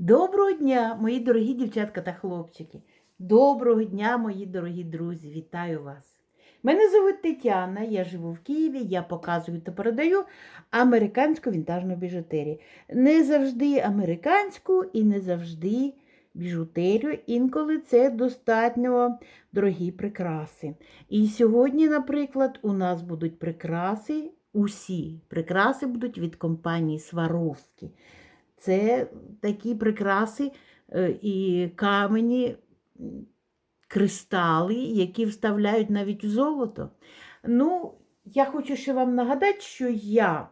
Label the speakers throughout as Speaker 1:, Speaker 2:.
Speaker 1: Доброго дня, мої дорогі дівчатка та хлопчики. Доброго дня, мої дорогі друзі, вітаю вас. Мене звуть Тетяна, я живу в Києві, я показую та передаю американську вінтажну біжутерію. Не завжди американську і не завжди біжутерію, інколи це достатньо дорогі прикраси. І сьогодні, наприклад, у нас будуть прикраси, усі прикраси будуть від компанії Сваровські. Це такі прикраси е, і камені, кристали, які вставляють навіть у золото. Ну, я хочу ще вам нагадати, що я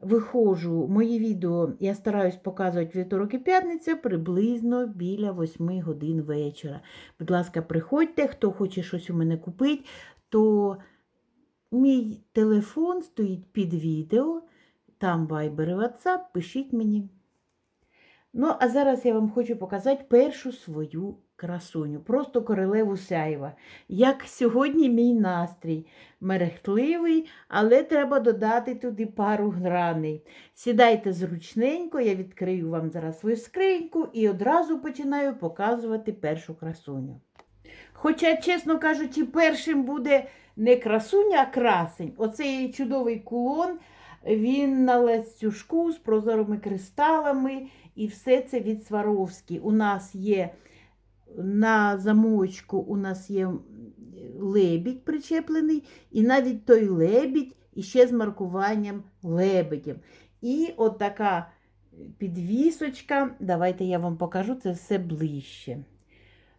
Speaker 1: виходжу, мої відео я стараюсь показувати вівторок і п'ятниця приблизно біля 8 годин вечора. Будь ласка, приходьте, хто хоче щось у мене купити, то мій телефон стоїть під відео, там Viber і WhatsApp, пишіть мені. Ну, а зараз я вам хочу показати першу свою красуню, просто королеву сяйва. Як сьогодні мій настрій. Мерехтливий, але треба додати туди пару граней. Сідайте зручненько, я відкрию вам зараз свою скриньку і одразу починаю показувати першу красуню. Хоча, чесно кажучи, першим буде не красуня, а красень. Оцей чудовий кулон, він на ланцюжку з прозорими кристалами. І все це від Сваровські. У нас є на замочку у нас є лебідь причеплений, і навіть той лебідь іще з маркуванням лебедем. І от така підвісочка, давайте я вам покажу це все ближче.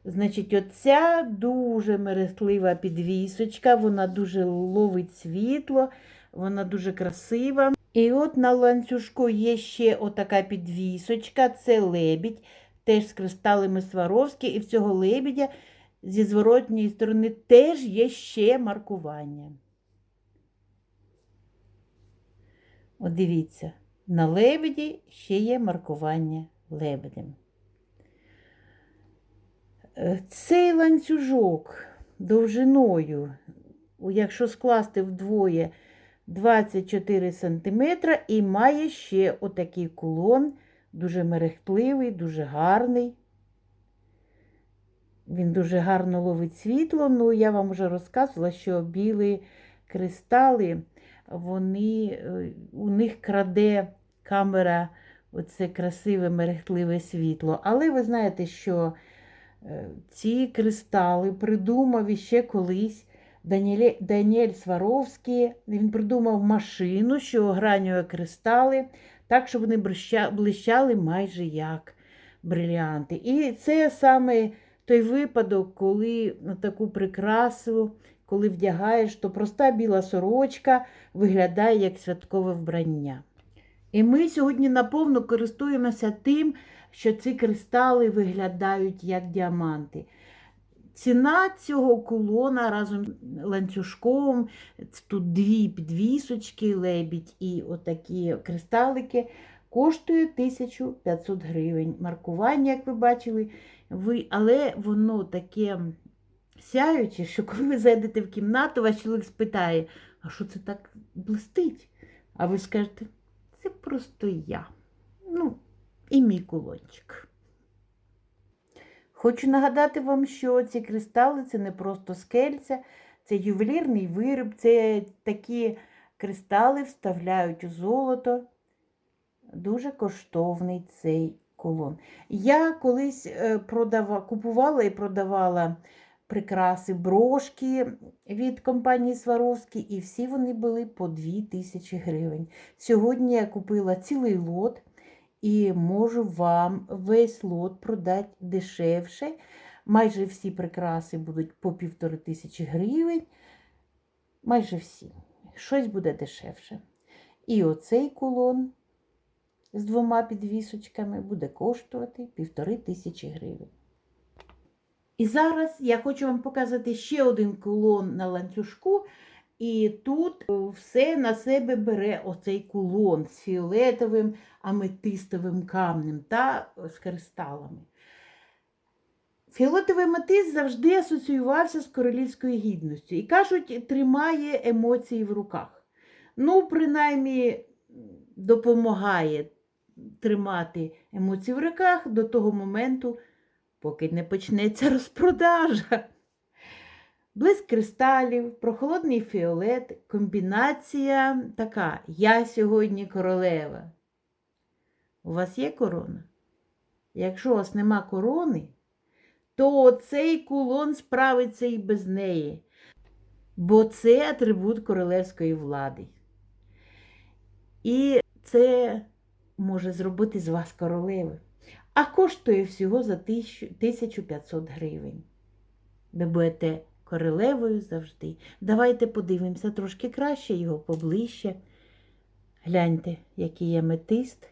Speaker 1: Значить, оця дуже мерехтлива підвісочка, вона дуже ловить світло, вона дуже красива. І от на ланцюжку є ще отака підвісочка, це лебідь, теж з кристалами Сваровські, і в цього лебідя зі зворотньої сторони теж є ще маркування. От дивіться, на лебеді ще є маркування лебедем. Е, Цей ланцюжок довжиною, якщо скласти вдвоє, 24 см і має ще отакий кулон, дуже мерехтливий, дуже гарний. Він дуже гарно ловить світло. Ну, я вам вже розказувала, що білі кристали, вони, е, у них краде камера оце красиве мерехтливе світло. Але ви знаєте, що е, ці кристали придумав іще колись Даніель, Даніель Сваровський. Він придумав машину, що огранює кристали, так, щоб вони блищали майже як бриліанти. І це саме той випадок, коли на таку прикрасу, коли вдягаєш, то проста біла сорочка виглядає як святкове вбрання. І ми сьогодні наповно користуємося тим, що ці кристали виглядають як діаманти. Ціна цього кулона разом з ланцюжком, тут дві підвісочки, лебідь і отакі кристалики, коштує 1500 гривень. Маркування, як ви бачили, ви, але воно таке сяюче, що коли ви зайдете в кімнату, ваш чоловік спитає, а що це так блистить? А ви скажете, це просто я. Ну, і мій кулончик. Хочу нагадати вам, що ці кристали це не просто скельця, це ювелірний виріб, це такі кристали вставляють у золото. Дуже коштовний цей кулон. Я колись е, продава, купувала і продавала прикраси, брошки від компанії Сваровські, і всі вони були по 2000 гривень. Сьогодні я купила цілий лот і можу вам весь лот продати дешевше. Майже всі прикраси будуть по півтори тисячі гривень. Майже всі. Щось буде дешевше. І оцей кулон з двома підвісочками буде коштувати півтори тисячі гривень. І зараз я хочу вам показати ще один кулон на ланцюжку. І тут е, все на себе бере оцей кулон з фіолетовим аметистовим камнем та з кристалами. Фіолетовий аметист завжди асоціювався з королівською гідністю і, кажуть, тримає емоції в руках. Ну, принаймні, допомагає тримати емоції в руках до того моменту, поки не почнеться розпродажа. Блиск кристалів, прохолодний фіолет, комбінація така. Я сьогодні королева. У вас є корона? Якщо у вас нема корони, то цей кулон справиться і без неї. Бо це атрибут королевської влади. І це може зробити з вас королеви. А коштує всього за 1500 гривень. Ви будете королевою завжди. Давайте подивимося трошки краще його поближче. Гляньте, який аметист.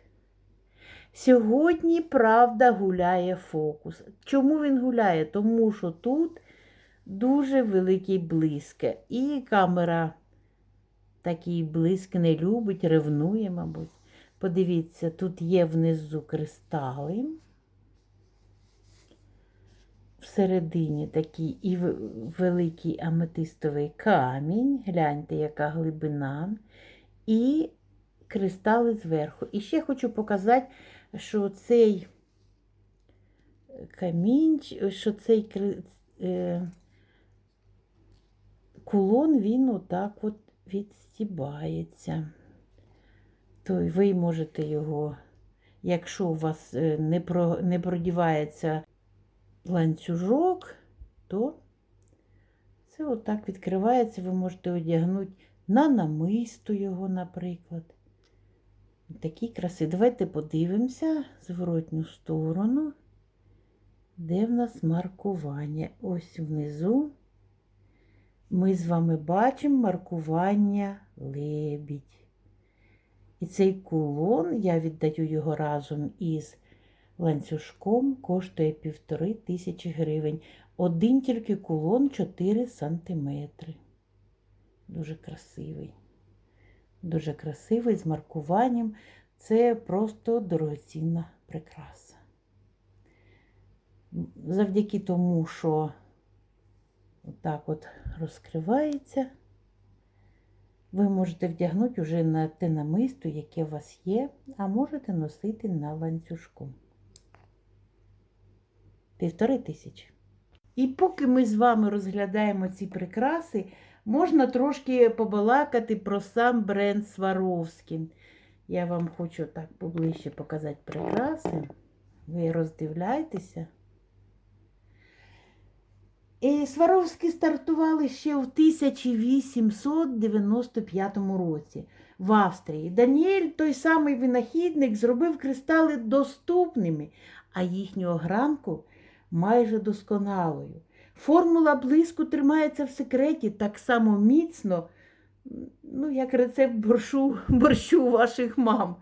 Speaker 1: Сьогодні правда гуляє фокус. Чому він гуляє? Тому що тут дуже великий блиск. І камера такий блиск не любить, ревнує, мабуть. Подивіться, тут є внизу кристали. Всередині такий і великий аметистовий камінь. Гляньте, яка глибина. І кристали зверху. І ще хочу показати, що цей камінь, що цей е, кулон, він отак от відстібається. То ви можете його, якщо у вас е, не, про, не продівається ланцюжок, то це отак відкривається, ви можете одягнути на намисту його, наприклад. Такі краси. Давайте подивимося зворотню сторону, де в нас маркування. Ось внизу ми з вами бачимо маркування лебідь. І цей кулон, я віддаю його разом із ланцюжком, коштує півтори тисячі гривень. Один тільки кулон 4 сантиметри. Дуже красивий. Дуже красивий, з маркуванням. Це просто дорогоцінна прикраса. Завдяки тому, що отак от розкривається, ви можете вдягнути вже на те намисто, яке у вас є, а можете носити на ланцюжку. Півтори тисячі. І поки ми з вами розглядаємо ці прикраси, можна трошки побалакати про сам бренд Сваровський. Я вам хочу так поближче показати прикраси. Ви роздивляйтеся. І Сваровські стартували ще в 1895 році в Австрії. Даніель, той самий винахідник, зробив кристали доступними, а їхню огранку майже досконалою. Формула блиску тримається в секреті так само міцно, ну, як рецепт борщу, борщу ваших мам.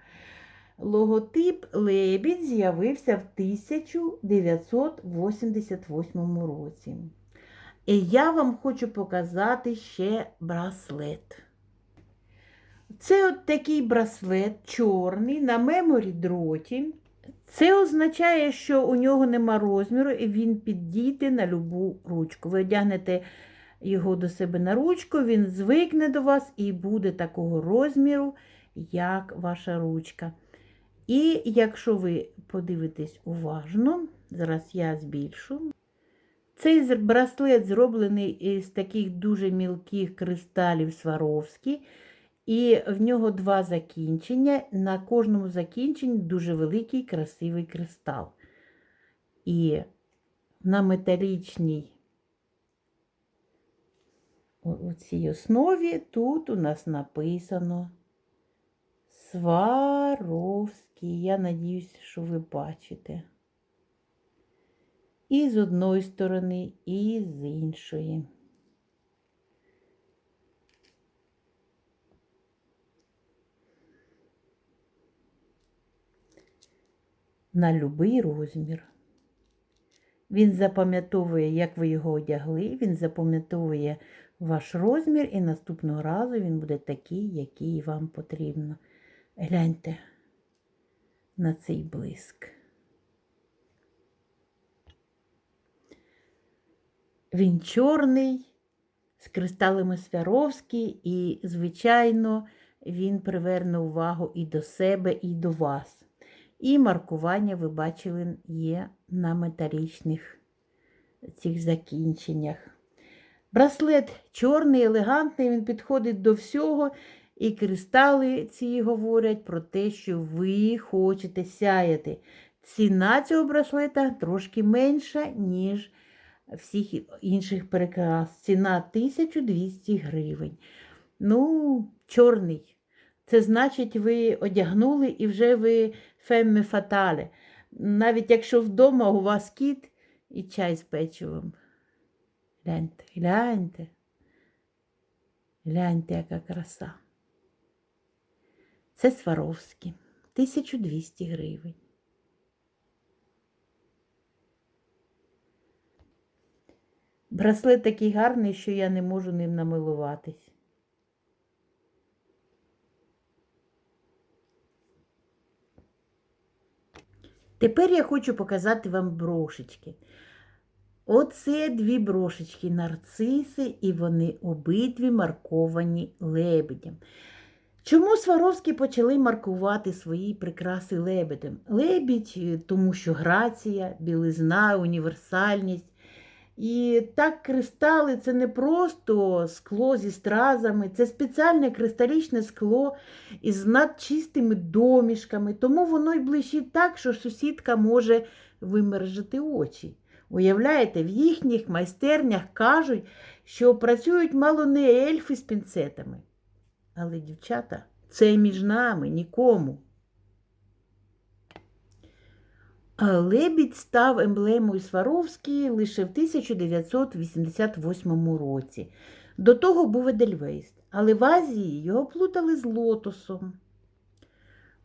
Speaker 1: Логотип Лебідь з'явився в 1988 році. І я вам хочу показати ще браслет. Це от такий браслет чорний на меморі дроті. Це означає, що у нього нема розміру, і він підійде на любу ручку. Ви одягнете його до себе на ручку, він звикне до вас і буде такого розміру, як ваша ручка. І якщо ви подивитесь уважно, зараз я збільшу. Цей браслет зроблений із таких дуже мілких кристалів Сваровські. І в нього два закінчення. На кожному закінченні дуже великий красивий кристал. І на металічній у цій основі тут у нас написано Сваровський. Я надіюсь, що ви бачите. І з одної сторони, і з іншої. На будь-який розмір. Він запам'ятовує, як ви його одягли, він запам'ятовує ваш розмір, і наступного разу він буде такий, який вам потрібно. Гляньте на цей блиск. Він чорний, з кристалами Свяровські, і, звичайно, він приверне увагу і до себе, і до вас. І маркування, ви бачили, є на металічних цих закінченнях. Браслет чорний, елегантний, він підходить до всього. І кристали ці говорять про те, що ви хочете сяяти. Ціна цього браслета трошки менша, ніж всіх інших прикрас. Ціна 1200 гривень. Ну, чорний. Це значить, ви одягнули і вже ви фемме фатале. Навіть якщо вдома у вас кіт і чай з печивом. Гляньте, гляньте. Гляньте, яка краса. Це Сваровський. 1200 гривень. Браслет такий гарний, що я не можу ним намилуватись. Тепер я хочу показати вам брошечки. Оце дві брошечки нарциси, і вони обидві марковані лебедем. Чому Сваровські почали маркувати свої прикраси лебедем? Лебідь, е, тому що грація, білизна, універсальність. І так кристали це не просто скло зі стразами, це спеціальне кристалічне скло із надчистими домішками, тому воно й блищить так, що сусідка може вимержити очі. Уявляєте, в їхніх майстернях кажуть, що працюють мало не ельфи з пінцетами. Але, дівчата, це між нами нікому. А Лебідь став емблемою Сваровської лише в 1988 році. До того був Едельвейс, але в Азії його плутали з лотосом.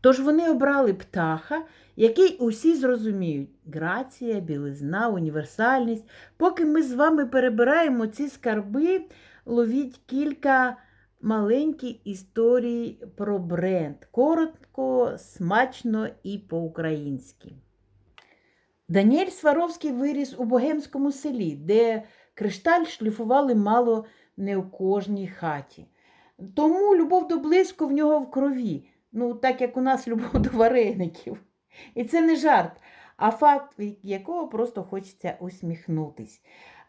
Speaker 1: Тож вони обрали птаха, який усі зрозуміють грація, білизна, універсальність. Поки ми з вами перебираємо ці скарби, ловіть кілька маленьких історій про бренд. Коротко, смачно і по-українськи. Даніель Сваровський виріс у богемському селі, де кришталь шліфували мало не у кожній хаті. Тому любов до близько в нього в крові, ну, так як у нас любов до вареників. І це не жарт, а факт, від якого просто хочеться усміхнутись.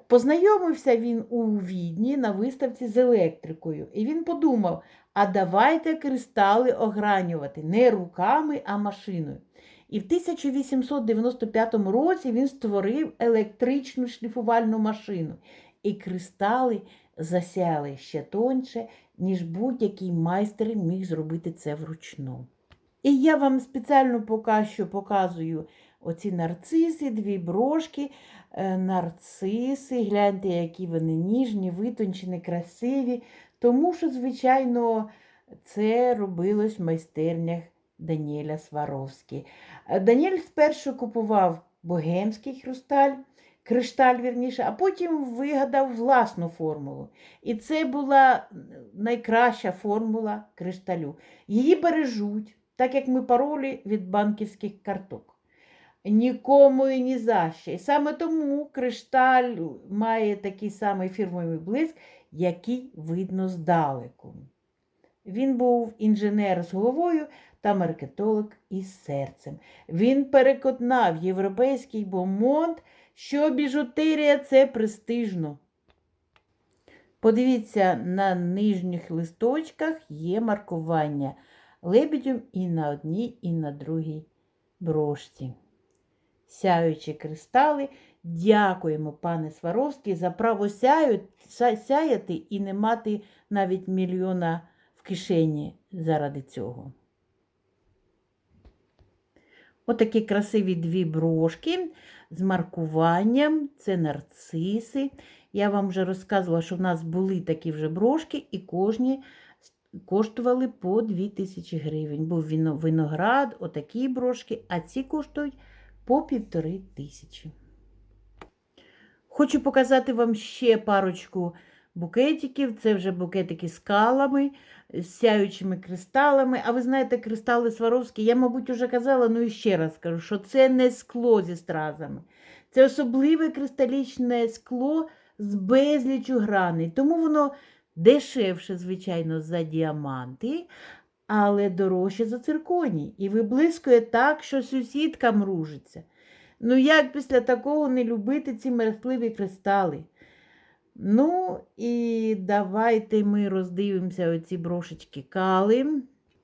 Speaker 1: Познайомився він у Відні на виставці з електрикою, і він подумав: а давайте кристали огранювати не руками, а машиною. І в 1895 році він створив електричну шліфувальну машину, і кристали засяяли ще тоньше, ніж будь-який майстер міг зробити це вручну. І я вам спеціально поки що показую оці нарциси, дві брошки, е, нарциси. Гляньте, які вони ніжні, витончені, красиві. Тому що, звичайно, це робилось в майстернях Даніеля Сваровський. Е, Даніель спершу купував богемський хрусталь, кришталь, вірніше, а потім вигадав власну формулу. І це була найкраща формула кришталю. Її бережуть, так як ми паролі від банківських карток. Нікому і ні за що. І саме тому кришталь має такий самий фірмовий блиск, який видно здалеку. Він був інженер з головою та маркетолог із серцем. Він переконав європейський бомонд, що біжутерія це престижно. Подивіться, на нижніх листочках є маркування лебедем і на одній, і на другій брошці. Сяючі кристали. Дякуємо, пане Сваровський, за право сяяти і не мати навіть мільйона в кишені заради цього. Отакі красиві дві брошки з маркуванням. Це нарциси. Я вам вже розказувала, що в нас були такі вже брошки, і кожні коштували по 2000 гривень. Був виноград, отакі брошки, а ці коштують по півтори тисячі. Хочу показати вам ще парочку букетиків. Це вже букетики з калами, з сяючими кристалами. А ви знаєте, кристали Сваровські, я, мабуть, вже казала, ну і ще раз кажу, що це не скло зі стразами. Це особливе кристалічне скло з безлічу граней. Тому воно дешевше, звичайно, за діаманти. але дорожче за цирконій і виблискує так, що сусідка мружиться. Ну, як після такого не любити ці мерехтливі кристали? Ну, і давайте ми роздивимося оці брошечки кали.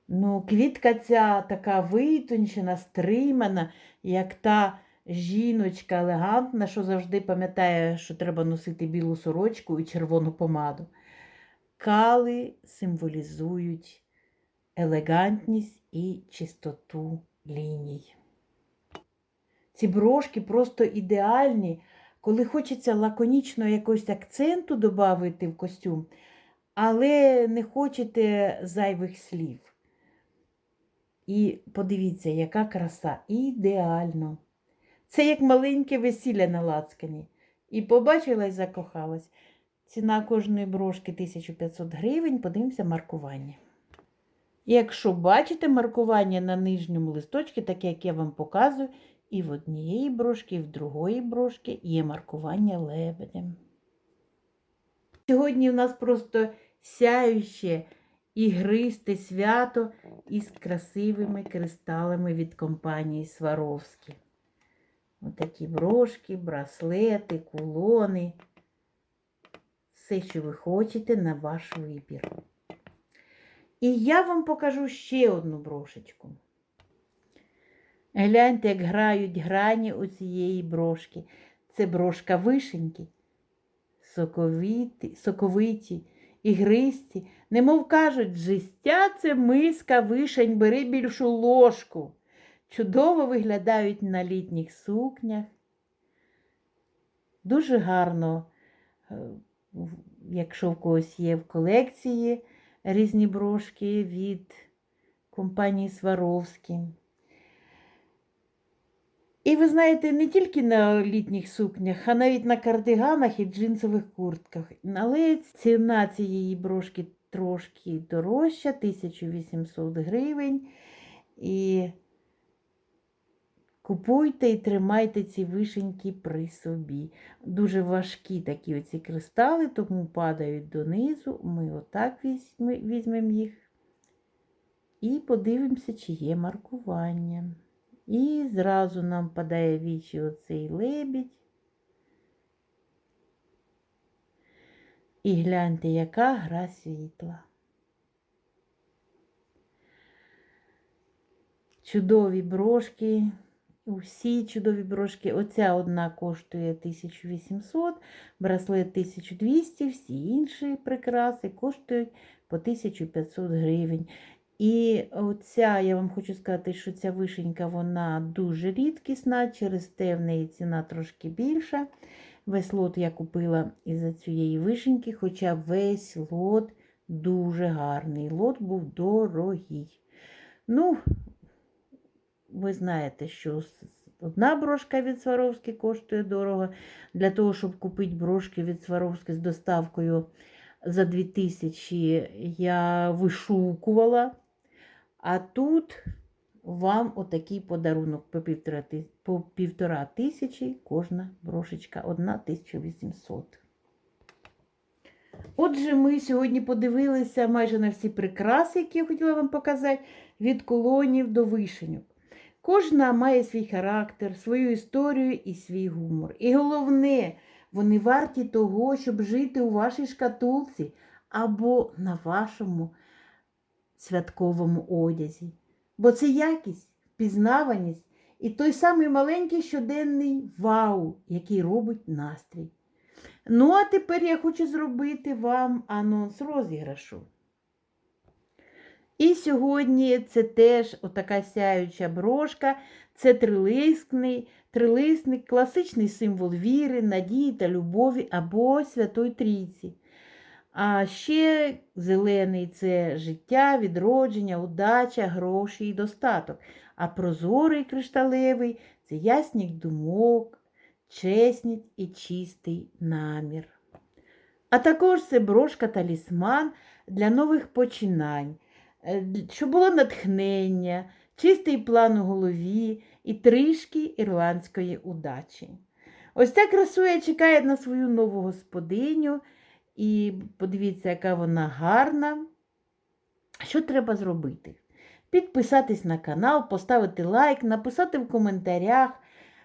Speaker 1: Ну, квітка ця така витончена, стримана, як та жіночка елегантна, що завжди пам'ятає, що треба носити білу сорочку і червону помаду. Кали символізують елегантність і чистоту ліній. Ці брошки просто ідеальні, коли хочеться лаконічно якогось акценту додати в костюм, але не хочете зайвих слів. І подивіться, яка краса, ідеально. Це як маленьке весілля на лацкані. І побачила і закохалась. Ціна кожної брошки 1500 гривень, подивимося маркування. Якщо бачите маркування на нижньому листочці, таке, як я вам показую, і в однієї брошки, і в другої брошки є маркування лебедем. Сьогодні у нас просто сяюче ігристе свято із красивими кристалами від компанії Сваровські. Отакі брошки, браслети, кулони. Все, що ви хочете, на ваш вибір. І я вам покажу ще одну брошечку. Гляньте, як грають грані у цієї брошки. Це брошка вишеньки, соковиті, соковиті, ігристі. Немов кажуть, життя це миска вишень, бери більшу ложку. Чудово виглядають на літніх сукнях. Дуже гарно, е, якщо в когось є в колекції різні брошки від компанії Сваровські. І ви знаєте, не тільки на літніх сукнях, а навіть на кардиганах і джинсових куртках. Але ціна цієї брошки трошки дорожча, 1800 гривень. І купуйте і тримайте ці вишеньки при собі. Дуже важкі такі оці кристали, тому падають донизу. Ми отак візьмемо їх і подивимося, чи є маркування. І зразу нам падає в вічі оцей лебідь. І гляньте, яка гра світла. Чудові брошки, усі чудові брошки. Оця одна коштує 1800, браслет 1200, всі інші прикраси коштують по 1500 гривень. І оця, я вам хочу сказати, що ця вишенька вона дуже рідкісна, через те в неї ціна трошки більша. Весь лот я купила із-за цієї вишеньки, хоча весь лот дуже гарний. Лот був дорогий. Ну, ви знаєте, що одна брошка від Сваровськи коштує дорого. Для того, щоб купити брошки від Сваровськи з доставкою за 2000 я вишукувала. А тут вам отакий подарунок по півтора, по півтора тисячі кожна брошечка, 1800. Отже, ми сьогодні подивилися майже на всі прикраси, які я хотіла вам показати, від колонів до вишеньок. Кожна має свій характер, свою історію і свій гумор. І головне, вони варті того, щоб жити у вашій шкатулці або на вашому святковому одязі. Бо це якість, впізнаваність і той самий маленький щоденний вау, який робить настрій. Ну, а тепер я хочу зробити вам анонс розіграшу. І сьогодні це теж отака сяюча брошка, це трилисний, трилисник, класичний символ віри, надії та любові або Святої Трійці. А ще зелений це життя, відродження, удача, гроші і достаток. А прозорий кришталевий це ясність думок, чесність і чистий намір. А також це брошка талісман для нових починань, е, щоб було натхнення, чистий план у голові і трішки ірландської удачі. Ось ця красуя чекає на свою нову господиню. І подивіться, яка вона гарна. Що треба зробити? Підписатись на канал, поставити лайк, написати в коментарях,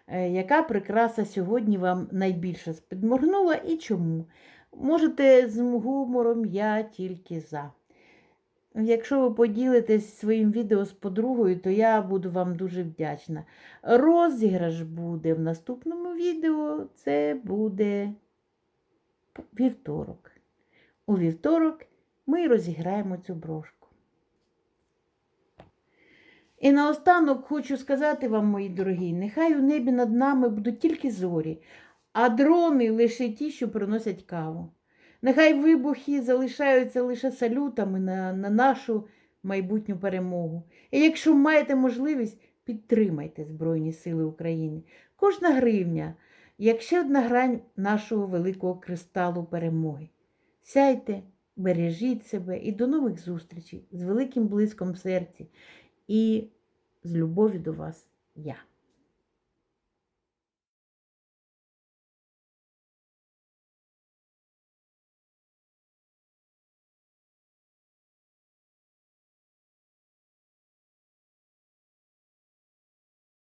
Speaker 1: е, яка прикраса сьогодні вам найбільше спідморгнула і чому. Можете з гумором я тільки за. Якщо ви поділитесь своїм відео з подругою, то я буду вам дуже вдячна. Розіграш буде в наступному відео. Це буде вівторок. У вівторок ми розіграємо цю брошку. І наостанок хочу сказати вам, мої дорогі, нехай у небі над нами будуть тільки зорі, а дрони лише ті, що приносять каву. Нехай вибухи залишаються лише салютами на, на нашу майбутню перемогу. І якщо маєте можливість, підтримайте Збройні Сили України. Кожна гривня, як ще одна грань нашого великого кристалу перемоги. Сяйте, бережіть себе і до нових зустрічей з великим блиском в серці і з любові до вас я.